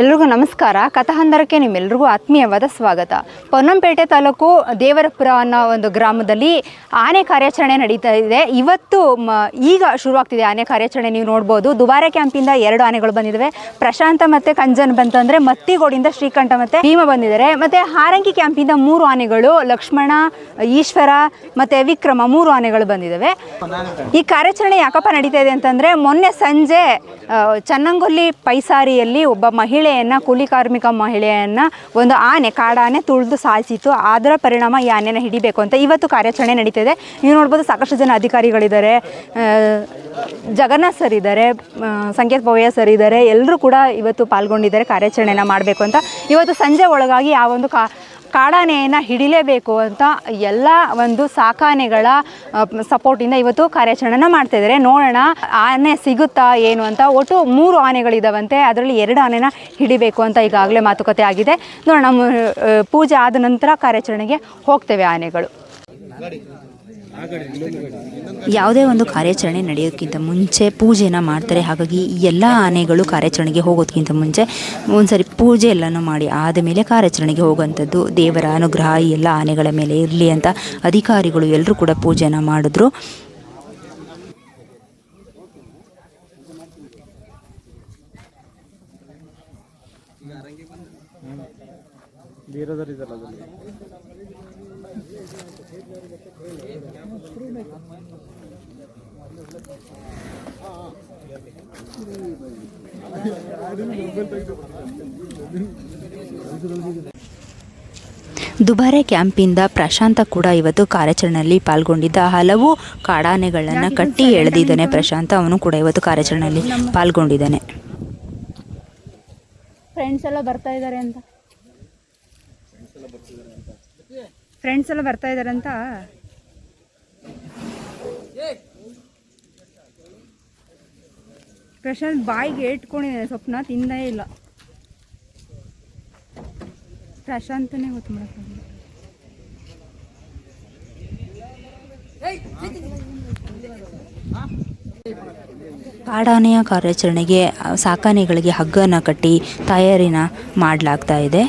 ಎಲ್ರಿಗೂ ನಮಸ್ಕಾರ. ಕಥಹಂದರಕ್ಕೆ ನಿಮ್ಮೆಲ್ರಿಗೂ ಆತ್ಮೀಯವಾದ ಸ್ವಾಗತ. ಪೊನ್ನಂಪೇಟೆ ತಾಲೂಕು ದೇವರಪುರ ಅನ್ನೋ ಒಂದು ಗ್ರಾಮದಲ್ಲಿ ಆನೆ ಕಾರ್ಯಾಚರಣೆ ನಡೀತಾ ಇದೆ. ಇವತ್ತು ಮ, ಈಗ ಶುರುವಾಗ್ತಿದೆ ಆನೆ ಕಾರ್ಯಾಚರಣೆ ನೀವು ನೋಡ್ಬೋದು. ದುಬಾರೆ ಕ್ಯಾಂಪಿಂದ ಎರಡು ಆನೆಗಳು ಬಂದಿದ್ದಾವೆ ಪ್ರಶಾಂತ ಮತ್ತು ಕಂಜನ್ ಬಂತಂದರೆ ಮತ್ತಿಗೋಡಿಂದ ಶ್ರೀಕಂಠ ಮತ್ತು ಭೀಮ ಬಂದಿದ್ದಾರೆ. ಮತ್ತು ಹಾರಂಗಿ ಕ್ಯಾಂಪಿಂದ ಮೂರು ಆನೆಗಳು, ಲಕ್ಷ್ಮಣ, ಈಶ್ವರ ಮತ್ತು ವಿಕ್ರಮ ಮೂರು ಆನೆಗಳು ಬಂದಿದ್ದಾವೆ ಈ ಕಾರ್ಯಾಚರಣೆ ಯಾಕಪ್ಪ ನಡೀತಾ ಇದೆ ಅಂತಂದರೆ ಮೊನ್ನೆ ಸಂಜೆ ಚನ್ನಂಗೊಲ್ಲಿ ಪೈಸಾರಿಯಲ್ಲಿ ಒಬ್ಬ ಮಹಿಳೆಯನ್ನು, ಕೂಲಿ ಕಾರ್ಮಿಕ ಮಹಿಳೆಯನ್ನು ಒಂದು ಆನೆ, ಕಾಡಾನೆ ತುಳಿದು ಸಾಯಿಸಿತ್ತು. ಅದರ ಪರಿಣಾಮ ಈ ಆನೆನ ಹಿಡಿಬೇಕು ಅಂತ ಇವತ್ತು ಕಾರ್ಯಾಚರಣೆ ನಡೀತಿದೆ. ನೀವು ನೋಡ್ಬೋದು ಸಾಕಷ್ಟು ಜನ ಅಧಿಕಾರಿಗಳಿದ್ದಾರೆ. ಜಗನ್ನಾಥ್ ಸರ್ ಇದ್ದಾರೆ ಸಂಕೇತ್ ಪವಯ್ಯ ಸರ್ ಇದ್ದಾರೆ. ಎಲ್ಲರೂ ಕೂಡ ಇವತ್ತು ಪಾಲ್ಗೊಂಡಿದ್ದಾರೆ, ಕಾರ್ಯಾಚರಣೆನ ಮಾಡಬೇಕು ಅಂತ. ಇವತ್ತು ಸಂಜೆ ಒಳಗಾಗಿ ಆ ಒಂದು ಕಾ ಕಾಡಾನೆಯನ್ನು ಹಿಡಿಲೇಬೇಕು ಅಂತ ಎಲ್ಲ ಒಂದು ಸಾಕಾನೆಗಳ ಸಪೋರ್ಟಿಂದ ಇವತ್ತು ಕಾರ್ಯಾಚರಣೆನ ಮಾಡ್ತಾ ಇದ್ದಾರೆ ನೋಡೋಣ ಆನೆ ಸಿಗುತ್ತಾ ಏನು ಅಂತ. ಒಟ್ಟು ಮೂರು ಆನೆಗಳಿದ್ದಾವಂತೆ ಅದರಲ್ಲಿ ಎರಡು ಆನೆನ ಹಿಡಿಬೇಕು ಅಂತ ಈಗಾಗಲೇ ಮಾತುಕತೆ ಆಗಿದೆ. ನೋಡೋಣ ಪೂಜೆ ಆದ ನಂತರ ಕಾರ್ಯಾಚರಣೆಗೆ ಹೋಗ್ತೇವೆ ಆನೆಗಳು. ಯಾವುದೇ ಒಂದು ಕಾರ್ಯಾಚರಣೆ ನಡೆಯೋಕ್ಕಿಂತ ಮುಂಚೆ ಪೂಜೆನ ಮಾಡ್ತಾರೆ. ಹಾಗಾಗಿ ಎಲ್ಲ ಆನೆಗಳು ಕಾರ್ಯಾಚರಣೆಗೆ ಹೋಗೋದಕ್ಕಿಂತ ಮುಂಚೆ ಒಂದ್ಸರಿ ಪೂಜೆ ಎಲ್ಲನೂ ಮಾಡಿ ಆದ ಮೇಲೆ ಕಾರ್ಯಾಚರಣೆಗೆ ಹೋಗುವಂಥದ್ದು ದೇವರ ಅನುಗ್ರಹ ಎಲ್ಲ ಆನೆಗಳ ಮೇಲೆ ಇರಲಿ ಅಂತ ಅಧಿಕಾರಿಗಳು ಎಲ್ಲರೂ ಕೂಡ ಪೂಜೆನ ಮಾಡಿದ್ರು. ಬೇರೆದರಿದಲ್ಲ ಅದರಲ್ಲಿ? ದುಬಾರೆ ಕ್ಯಾಂಪಿಂದ ಪ್ರಶಾಂತ ಕೂಡ ಇವತ್ತು ಕಾರ್ಯಾಚರಣೆಯಲ್ಲಿ ಪಾಲ್ಗೊಂಡಿದ್ದ. ಹಲವು ಕಾಡಾನೆಗಳನ್ನು ಕಟ್ಟಿ ಎಳೆದಿದ್ದಾನೆ ಪ್ರಶಾಂತ. ಅವನು ಕೂಡ ಇವತ್ತು ಕಾರ್ಯಾಚರಣೆಯಲ್ಲಿ ಪಾಲ್ಗೊಂಡಿದ್ದಾನೆ. ಫ್ರೆಂಡ್ಸ್ ಎಲ್ಲ ಬರ್ತಾ ಇದ್ದಾರೆ ಅಂತ. ಫ್ರೆಂಡ್ಸ್ ಎಲ್ಲ ಬರ್ತಾ ಇದ್ದಾರೆ ಅಂತ? ಪ್ರಶಾಂತ್ ಬಾಯಿಗೆ ಇಟ್ಕೊಂಡಿದ್ದಾನೆ ಸ್ವಪ್ನ ತಿಂದೇ ಇಲ್ಲ. ಪ್ರಶಾಂತನೇ ಗೊತ್ತು ಮಾಡ್ತಾನೆ ಕಾಡಾನೆಯ ಕಾರ್ಯಾಚರಣೆಗೆ ಆ, ಸಾಕಾನೆಗಳಿಗೆ ಹಗ್ಗನ ಕಟ್ಟಿ ತಯಾರಿನ ಮಾಡಲಾಗ್ತಾ ಇದೆ.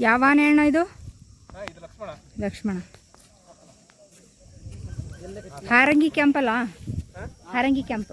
ಯಾವ ಆನೆ ಅಣ್ಣ ಇದು ಲಕ್ಷ್ಮಣ. ಹಾರಂಗಿ ಕ್ಯಾಂಪ್ ಅಲ್ಲ ಹಾರಂಗಿ ಕ್ಯಾಂಪ್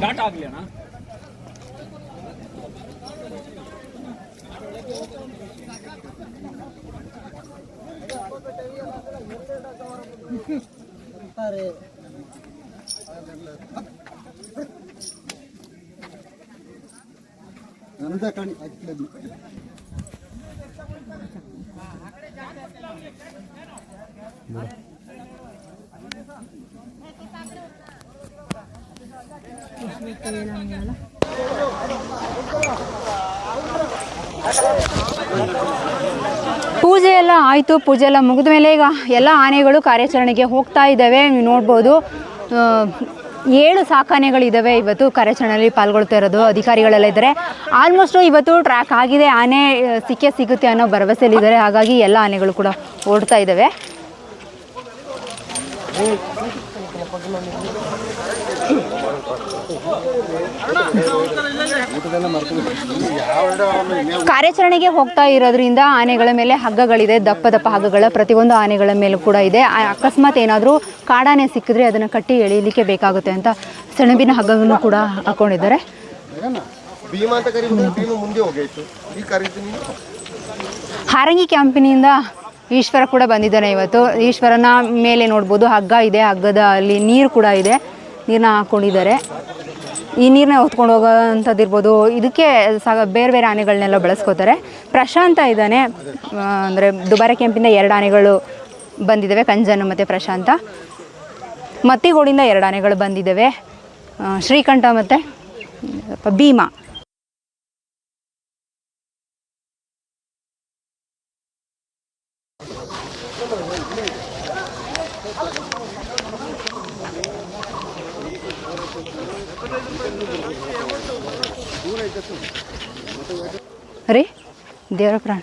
ಘಾಟ್ ಆಗ್ಲಿ ಅಣ್ಣ ನಮ್ದ ಕಣಿ ಹಾಕಿಲ್ಲ ಪೂಜೆ ಎಲ್ಲ ಆಯಿತು, ಪೂಜೆ ಎಲ್ಲ ಮುಗಿದ ಮೇಲೆ ಈಗ ಎಲ್ಲ ಆನೆಗಳು ಕಾರ್ಯಾಚರಣೆಗೆ ಹೋಗ್ತಾ ಇದ್ದಾವೆ. ನೀವು ನೋಡ್ಬೋದು ಏಳು ಸಾಕಾನೆಗಳಿದ್ದಾವೆ ಇವತ್ತು ಕಾರ್ಯಾಚರಣೆಯಲ್ಲಿ ಪಾಲ್ಗೊಳ್ತಾ ಇರೋದು, ಅಧಿಕಾರಿಗಳೆಲ್ಲ ಇದ್ದಾರೆ. ಆಲ್ಮೋಸ್ಟ್ ಇವತ್ತು ಟ್ರ್ಯಾಕ್ ಆಗಿದೆ, ಆನೆ ಸಿಕ್ಕೇ ಸಿಗುತ್ತೆ ಅನ್ನೋ ಭರವಸೆಯಲ್ಲಿದ್ದಾರೆ ಹಾಗಾಗಿ ಎಲ್ಲ ಆನೆಗಳು ಕೂಡ ಓಡ್ತಾ ಇದ್ದಾವೆ. ಕಾರ್ಯಾಚರಣೆಗೆ ಹೋಗ್ತಾ ಇರೋದ್ರಿಂದ ಆನೆಗಳ ಮೇಲೆ ಹಗ್ಗಗಳಿದೆ, ದಪ್ಪ ದಪ್ಪ ಹಗ್ಗಗಳ ಪ್ರತಿಯೊಂದು ಆನೆಗಳ ಮೇಲೂ ಕೂಡ ಇದೆ. ಅಕಸ್ಮಾತ್ ಏನಾದರೂ ಕಾಡಾನೆ ಸಿಕ್ಕಿದ್ರೆ ಅದನ್ನು ಕಟ್ಟಿ ಎಳೀಲಿಕ್ಕೆ ಬೇಕಾಗುತ್ತೆ ಅಂತ ಸೆಣಬಿನ ಹಗ್ಗವನ್ನು ಕೂಡ ಹಾಕೊಂಡಿದ್ದಾರೆ. ಹಾರಂಗಿ ಕ್ಯಾಂಪಿನಿಂದ ಈಶ್ವರ ಕೂಡ ಬಂದಿದ್ದಾನೆ ಇವತ್ತು. ಈಶ್ವರನ ಮೇಲೆ ನೋಡ್ಬೋದು ಹಗ್ಗ ಇದೆ, ಹಗ್ಗದ ಅಲ್ಲಿ ನೀರು ಕೂಡ ಇದೆ. ನೀರನ್ನ ಹಾಕ್ಕೊಂಡಿದ್ದಾರೆ ಈ ನೀರನ್ನ ಹೊತ್ಕೊಂಡು ಹೋಗೋವಂಥದ್ದು ಇರ್ಬೋದು ಇದಕ್ಕೆ ಸಾಗ ಬೇರೆ ಬೇರೆ ಆನೆಗಳನ್ನೆಲ್ಲ ಬಳಸ್ಕೋತಾರೆ. ಪ್ರಶಾಂತ ಇದ್ದಾನೆ. ಅಂದರೆ ದುಬಾರೆ ಕೆಂಪಿಂದ ಎರಡು ಆನೆಗಳು ಬಂದಿದ್ದಾವೆ, ಕಂಜನ್ ಮತ್ತು ಪ್ರಶಾಂತ. ಮತ್ತಿಗೋಡಿಂದ ಎರಡು ಆನೆಗಳು ಬಂದಿದ್ದಾವೆ. ಶ್ರೀಕಂಠ ಮತ್ತು ಭೀಮಾ. ರೀ ದೇವರ ಪ್ರಾಣ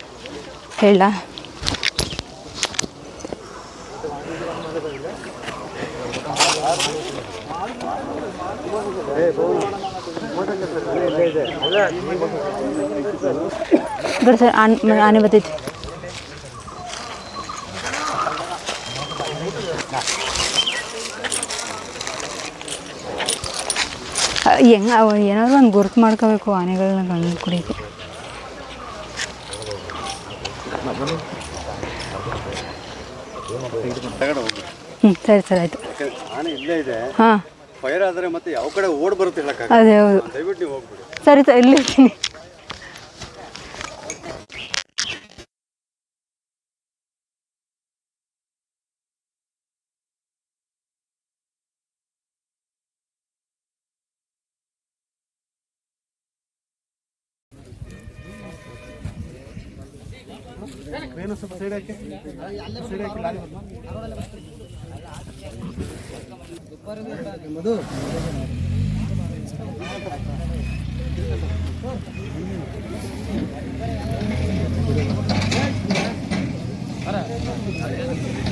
ಹೇಳ ಗಡ್ ಸರ್ ಆನ್ ಆನೆ ಅವ ಹೆಂಗ ಏನಾದರೂ ಒಂದು ಗುರುತು ಮಾಡ್ಕೋಬೇಕು ಆನೆಗಳನ್ನ ಗಂಡು ಕುಡಿಯೋಕ್ಕೆ ಹ್ಞೂ ಸರಿ ಸರಿ ಆಯಿತು. ಆನೆ ಇಲ್ಲೇ ಇದೆ. ಹಾಂ. ಫೈರ್ ಆದರೆ ಮತ್ತೆ ಯಾವ ಕಡೆ ಓಡ್ ಬರುತ್ತೆ ಅದೇ ಹೌದು. ದಯವಿಟ್ಟು ನೀವು ಹೋಗ್ಬಿಡಿ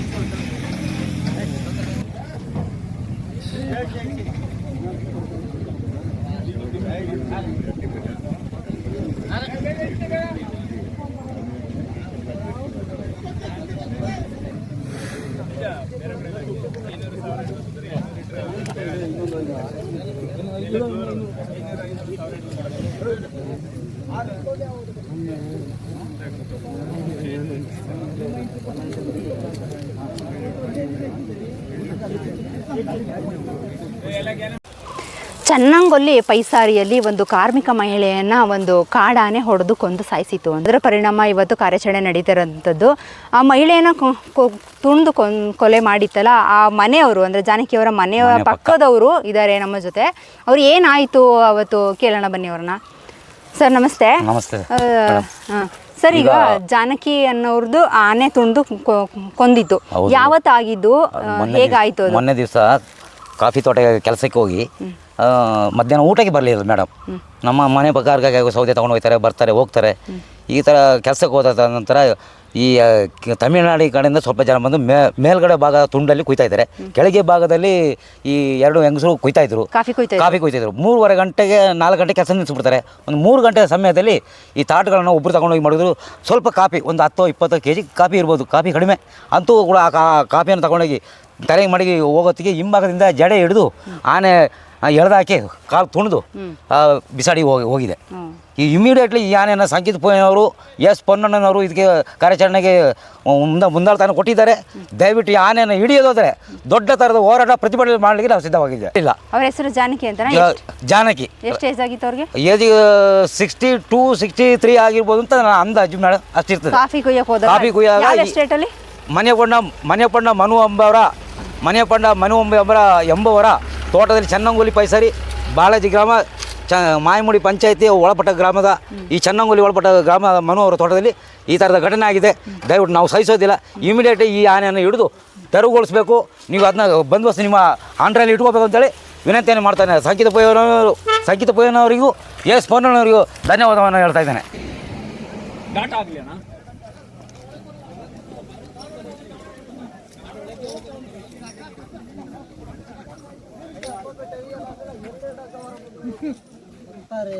ಸರಿ ಸರಿ ಇಲ್ಲಿ ಇರ್ತೀನಿ ಚನ್ನಂಗೊಲ್ಲಿ ಪೈಸಾರಿಯಲ್ಲಿ ಒಂದು ಕಾರ್ಮಿಕ ಮಹಿಳೆಯನ್ನ ಒಂದು ಕಾಡಾನೆ ಹೊಡೆದು ಕೊಂದು ಸಾಯಿಸಿತು ಅದರ ಪರಿಣಾಮ ಇವತ್ತು ಕಾರ್ಯಾಚರಣೆ ನಡೀತಿರೋಂಥದ್ದು ಆ ಮಹಿಳೆಯನ್ನ ತುಂಡು ಕೊಲೆ ಮಾಡಿತ್ತಲ್ಲ ಆ ಮನೆಯವರು ಅಂದರೆ ಜಾನಕಿಯವರ ಮನೆಯ ಪಕ್ಕದವರು ಇದ್ದಾರೆ ನಮ್ಮ ಜೊತೆ. ಅವ್ರು ಏನಾಯಿತು ಅವತ್ತು? ಕೇಳೋಣ ಬನ್ನಿ ಅವ್ರನ್ನ. ಸರ್ ನಮಸ್ತೆ. ನಮಸ್ತೆ. ಸರ್ ಈಗ ಜಾನಕಿ ಅನ್ನೋರ್ದು ಆನೆ ತುಂಡು ಕೊಂದಿತ್ತು. ಯಾವತ್ತಾಗಿದ್ದು? ಹೇಗಾಯ್ತು ಮೊನ್ನೆ ದಿವಸ ಕಾಫಿ ತೋಟ ಕೆಲಸಕ್ಕೆ ಹೋಗಿ ಮಧ್ಯಾಹ್ನ ಊಟಕ್ಕೆ ಬರಲಿಲ್ಲ ಮೇಡಮ್. ನಮ್ಮ ಮನೆ ಬಗ್ಗೆ ಸೌದೆ ತೊಗೊಂಡು ಹೋಗ್ತಾರೆ ಬರ್ತಾರೆ ಹೋಗ್ತಾರೆ. ಈ ಥರ ಕೆಲಸಕ್ಕೆ ಹೋದ ನಂತರ ಈ ತಮಿಳುನಾಡು ಈ ಕಡೆಯಿಂದ ಸ್ವಲ್ಪ ಜನ ಬಂದು ಮೇ ಮೇಲ್ಗಡೆ ಭಾಗ ತುಂಡಲ್ಲಿ ಕುಯ್ತಾ ಇದ್ದಾರೆ. ಕೆಳಗೆ ಭಾಗದಲ್ಲಿ ಈ ಎರಡು ಹೆಂಗಸರು ಕುಯ್ತಾ ಇದ್ರು. ಕಾಫಿ ಕುಯ್ತಾ ಇದ್ರು. ಕಾಫಿ ಕುಯ್ತಿದ್ರು ಮೂರುವರೆ ಗಂಟೆಗೆ ನಾಲ್ಕು ಗಂಟೆ ಕೆಲಸ ನಿಲ್ಲಿಸ್ಬಿಡ್ತಾರೆ. ಒಂದು ಮೂರು ಗಂಟೆ ಸಮಯದಲ್ಲಿ ಈ ತಾಟ್ಗಳನ್ನು ಒಬ್ಬರು ತಗೊಂಡೋಗಿ ಮಾಡಿದ್ರು. ಸ್ವಲ್ಪ ಕಾಫಿ ಒಂದು ಹತ್ತು ಇಪ್ಪತ್ತು ಕೆ ಜಿ ಕಾಫಿ ಇರ್ಬೋದು. ಕಾಫಿ ಕಡಿಮೆ. ಅಂತೂ ಕೂಡ ಆ ಕಾಫಿಯನ್ನು ತಗೊಂಡೋಗಿ ತಲೆಗೆ ಮಡಗಿ ಹೋಗೋತ್ತಿಗೆ ಹಿಂಭಾಗದಿಂದ ಜಡೆ ಹಿಡಿದು ಆನೆ ಎಳೆದಾಕಿ ಕಾಲು ತುಣಿದು ಬಿಸಾಡಿ ಹೋಗಿ ಹೋಗಿದೆ. ಈ ಇಮಿಡಿಯೇಟ್ಲಿ ಈ ಆನೆಯನ್ನು ಸಂಕೇತ್ ಪೋಯನವರು ಎಸ್ ಪೊನ್ನಣ್ಣನವರು ಇದಕ್ಕೆ ಕಾರ್ಯಾಚರಣೆಗೆ ಮುಂದೆ ಮುಂದಾಳ್ತಾನೆ ಕೊಟ್ಟಿದ್ದಾರೆ. ದಯವಿಟ್ಟು ಈ ಆನೆಯನ್ನು ಹಿಡಿಯೋದಾದ್ರೆ ದೊಡ್ಡ ಥರದ ಹೋರಾಟ ಪ್ರತಿಭಟನೆ ಮಾಡಲಿಕ್ಕೆ ನಾವು ಸಿದ್ಧವಾಗಿದ್ದೇವೆ. ಇಲ್ಲ. ಅವರ ಹೆಸರು ಜಾನಕಿ ಅಂತ ಜಾನಕಿ. ಎಷ್ಟು ಏಜ್ ಆಗಿತ್ತು ಅವ್ರಿಗೆ? Age sixty two sixty three ಆಗಿರ್ಬೋದು ಅಂತ ನಾನು ಅಂದಾಜು ಮೇಡಮ್ ಅಷ್ಟಿರ್ತದೆ ಕಾಫಿ ಕುಯ್ಯಕ್ಕೆ ಹೋದ ಕಾಫಿ ಕುಯ್ಯಾಗ ಮನೆ ಕೊಂಡ ಮನೆ ಕೊಂಡ ಮನು ಎಂಬವರ ಮನೆ ಪಂಡ ಮನೆ ಎಂಬ ಎಂಬುವರ ತೋಟದಲ್ಲಿ ಚನ್ನಂಗುಲಿ ಪೈಸರಿ ಬಾಲಾಜಿ ಗ್ರಾಮ ಚ ಮಾಯಮುಡಿ ಪಂಚಾಯಿತಿ ಒಳಪಟ್ಟ ಗ್ರಾಮದ ಈ ಚನ್ನಂಗುಲಿ ಒಳಪಟ್ಟ ಗ್ರಾಮ ಮನು ಅವರ ತೋಟದಲ್ಲಿ ಈ ಥರದ ಘಟನೆ ಆಗಿದೆ. ದಯವಿಟ್ಟು ನಾವು ಸಹಿಸೋದಿಲ್ಲ. ಇಮಿಡಿಯೇಟ್ ಈ ಆನೆಯನ್ನು ಹಿಡಿದು ತೆರವುಗೊಳಿಸಬೇಕು. ನೀವು ಅದನ್ನ ಬಂದೋಬಸ್ತ್ ನಿಮ್ಮ ಆಂಡ್ರಲ್ಲಿ ಇಟ್ಕೋಬೇಕು ಅಂತೇಳಿ ವಿನಂತಿಯನ್ನು ಮಾಡ್ತಾನೆ. ಸಂಗೀತ ಪೊಯ್ಯನವರು ಸಂಗೀತ ಪೊಯ್ಯನವರಿಗೂ ಎಸ್ ಪೊನ್ನವರಿಗೂ ಧನ್ಯವಾದವನ್ನು ಹೇಳ್ತಾ ಇದ್ದೇನೆ. பாரு.